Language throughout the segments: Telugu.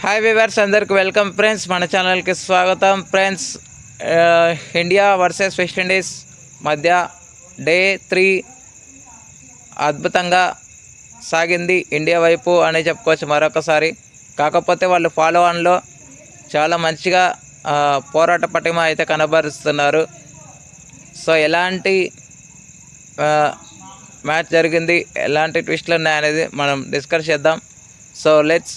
హాయ్ వివర్స్ అందరికి వెల్కమ్ ఫ్రెండ్స్ మన ఛానల్కి స్వాగతం. Friends India versus West Indies మధ్య డే త్రీ అద్భుతంగా సాగింది ఇండియా వైపు అని చెప్పుకోవచ్చు మరొకసారి. కాకపోతే వాళ్ళు ఫాలో ఆన్లో చాలా మంచిగా పోరాట పటిమ అయితే కనబరుస్తున్నారు. సో ఎలాంటి మ్యాచ్ జరిగింది ఎలాంటి ట్విస్ట్లు ఉన్నాయనేది మనం డిస్కస్ చేద్దాం. So let's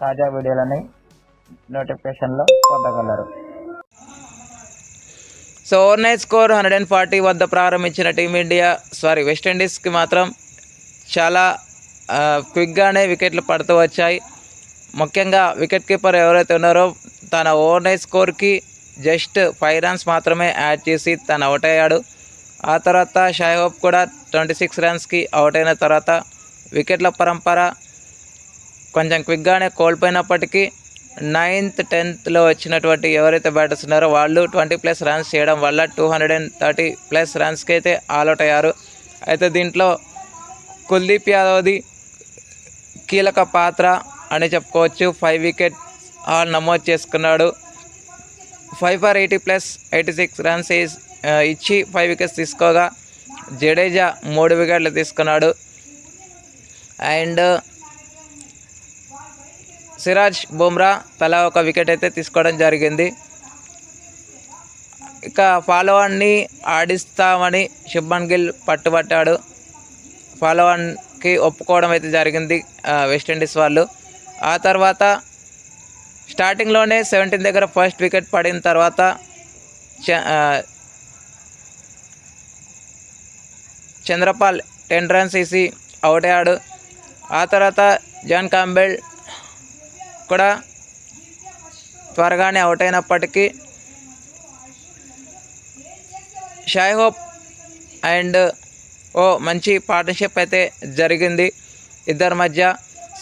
తాజా వీడియోలని నోటిఫికేషన్లో పొందగలరు. So overnight score hundred and forty వద్ద ప్రారంభించిన టీమిండియా సారీ వెస్టిండీస్కి మాత్రం చాలా క్విక్గానే వికెట్లు పడుతూ వచ్చాయి. ముఖ్యంగా వికెట్ కీపర్ ఎవరైతే ఉన్నారో తన ఓవర్నైట్ స్కోర్కి జస్ట్ ఫైవ్ రన్స్ మాత్రమే యాడ్ చేసి తను అవుట్ అయ్యాడు. ఆ తర్వాత షాయ్ హోప్ కూడా ట్వంటీ సిక్స్ రన్స్కి అవుట్ అయిన తర్వాత వికెట్ల పరంపర కొంచెం క్విక్గానే కోల్పోయినప్పటికీ నైన్త్ టెన్త్లో వచ్చినటువంటి ఎవరైతే బ్యాటర్స్ ఉన్నారో వాళ్ళు ట్వంటీ ప్లస్ రన్స్ చేయడం వల్ల two hundred and thirty plus రన్స్కి అయితే ఆల్అౌట్ అయ్యారు. అయితే దీంట్లో కుల్దీప్ యాదవ్ది కీలక పాత్ర అని చెప్పుకోవచ్చు. ఫైవ్ వికెట్ ఆల్ నమోదు చేసుకున్నాడు. Five for eighty plus eighty six runs ఇచ్చి ఫైవ్ వికెట్స్ తీసుకోగా జడేజా మూడు వికెట్లు తీసుకున్నాడు. అండ్ సిరాజ్ బుమ్రా తలా ఒక వికెట్ అయితే తీసుకోవడం జరిగింది. ఇక ఫాలోవర్ని ఆడిస్తామని శుభ్మన్ గిల్ పట్టుబట్టాడు. ఫాలోవర్కి ఒప్పుకోవడం అయితే జరిగింది వెస్టిండీస్ వాళ్ళు. ఆ తర్వాత స్టార్టింగ్లోనే సెవెంటీన్ దగ్గర ఫస్ట్ వికెట్ పడిన తర్వాత చంద్రపాల్ టెన్ రన్స్ వేసి అవుట్ అయ్యాడు. ఆ తర్వాత జాన్ కాంబెల్ కూడా త్వరగానే అవుట్ అయినప్పటికీ షాయ్ హోప్ అండ్ ఓ మంచి పార్ట్నర్షిప్ అయితే జరిగింది ఇద్దరి మధ్య.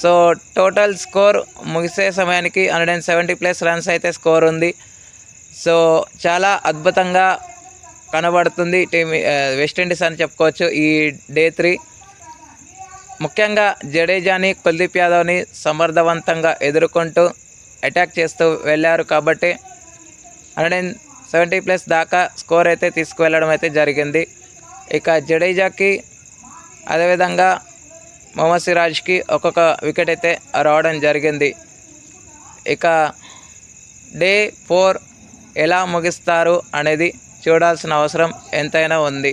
సో టోటల్ స్కోర్ ముగిసే సమయానికి hundred and seventy plus runs అయితే స్కోర్ ఉంది. సో చాలా అద్భుతంగా కనబడుతుంది టీమ్ వెస్టిండీస్ అని చెప్పుకోవచ్చు ఈ డే త్రీ ముఖ్యంగా జడేజాని కుల్దీప్ యాదవ్ని సమర్థవంతంగా ఎదుర్కొంటూ అటాక్ చేస్తూ వెళ్ళారు కాబట్టి హండ్రెడ్ అండ్ సెవెంటీ ప్లస్ దాకా స్కోర్ అయితే తీసుకువెళ్ళడం అయితే జరిగింది. ఇక జడేజాకి అదేవిధంగా మొహమ్మద్ సిరాజ్కి ఒక్కొక్క వికెట్ అయితే రావడం జరిగింది. ఇక డే ఫోర్ ఎలా ముగిస్తారు అనేది చూడాల్సిన అవసరం ఎంతైనా ఉంది.